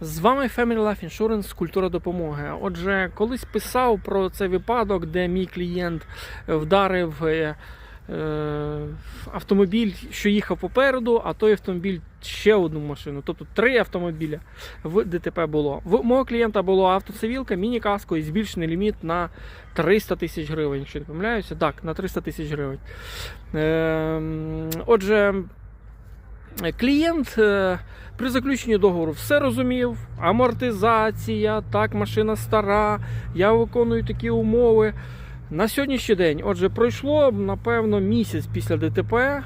З вами Family Life Insurance Культура допомоги. Отже, колись писав про цей випадок, де мій клієнт вдарив е, е, автомобіль, що їхав попереду, а той автомобіль ще одну машину. Тобто три автомобіля в ДТП було. В мого клієнта була автоцивілка, міні-каско і збільшений ліміт на 300 тисяч гривень, якщо не помиляюся. Так, на 300 тисяч гривень. Е, отже. Клієнт е, при заключенні договору все розумів. Амортизація, так, машина стара, я виконую такі умови. На сьогоднішній день, отже, пройшло напевно місяць після ДТП.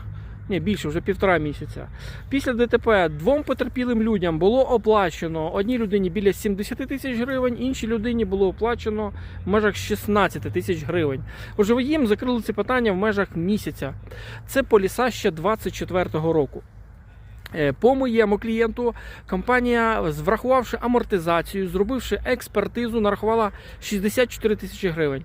Ні, більше вже півтора місяця. Після ДТП двом потерпілим людям було оплачено одній людині біля 70 тисяч гривень, іншій людині було оплачено в межах 16 тисяч гривень. Отже, їм закрили це питання в межах місяця. Це поліса ще 24-го року. Е, По моєму клієнту компанія, врахувавши амортизацію, зробивши експертизу, нарахувала 64 тисячі гривень.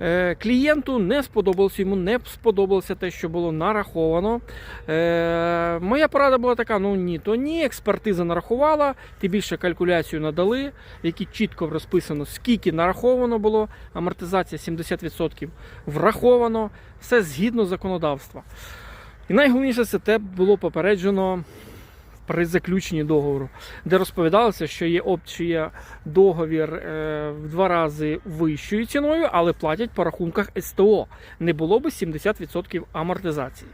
Е, Клієнту не сподобалося, йому не сподобалося те, що було нараховано. Е, Моя порада була така: ну ні, то ні, експертиза нарахувала, тим більше калькуляцію надали, в якій чітко розписано, скільки нараховано було, амортизація 70% враховано, все згідно законодавства. І найголовніше це те було попереджено при заключенні договору, де розповідалося, що є опція договір е, в два рази вищою ціною, але платять по рахунках СТО. Не було би 70% амортизації.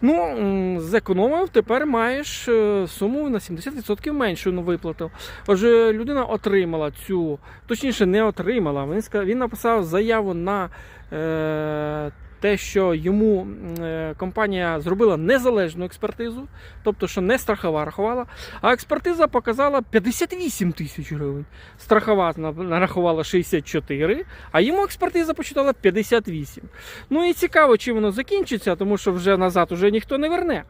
Ну, зекономив, тепер маєш е, суму на 70% меншу на виплату. Отже, людина отримала цю, точніше, не отримала. Він, написав заяву на. Те, що йому е, компанія зробила незалежну експертизу, тобто, що не страхова рахувала, а експертиза показала 58 тисяч гривень. Страхова нарахувала 64, а йому експертиза почитала 58. Ну і цікаво, чим воно закінчиться, тому що вже назад уже ніхто не верне.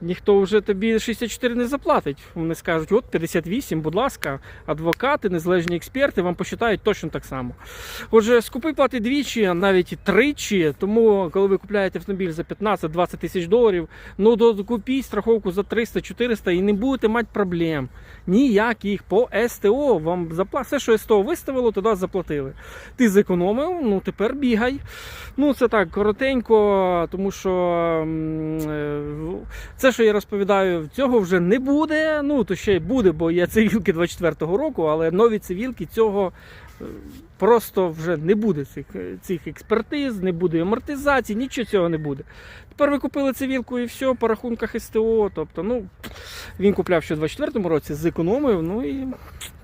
Ніхто вже тобі 64 не заплатить. Вони скажуть, от 58, будь ласка, адвокати, незалежні експерти вам посчитають точно так само. Отже, скупи плати двічі, а навіть тричі. Тому, коли ви купляєте автомобіль за 15-20 тисяч доларів, ну до- купіть страховку за 300-400 і не будете мати проблем. Ніяких по СТО вам запла... все, що СТО виставило, туди заплатили. Ти зекономив, ну тепер бігай. Ну, це так коротенько, тому що е, це, що я розповідаю, цього вже не буде. Ну, то ще й буде, бо є цивілки 24-го року, але нові цивілки цього просто вже не буде цих, цих експертиз, не буде амортизації, нічого цього не буде. Тепер ви купили цивілку і все по рахунках СТО. Тобто, ну, він купляв ще в 24-му році, зекономив, ну і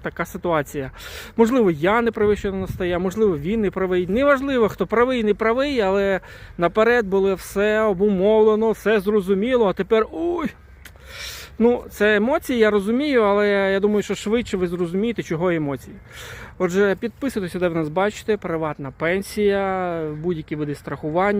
така ситуація. Можливо, я не правий, що настає, можливо, він не правий. Неважливо, хто правий, не правий, але наперед було все обумовлено, все зрозуміло, а тепер ой. Ну, це емоції, я розумію, але я думаю, що швидше ви зрозумієте, чого емоції. Отже, підписуйтесь, де ви нас бачите, приватна пенсія, будь-які види страхування.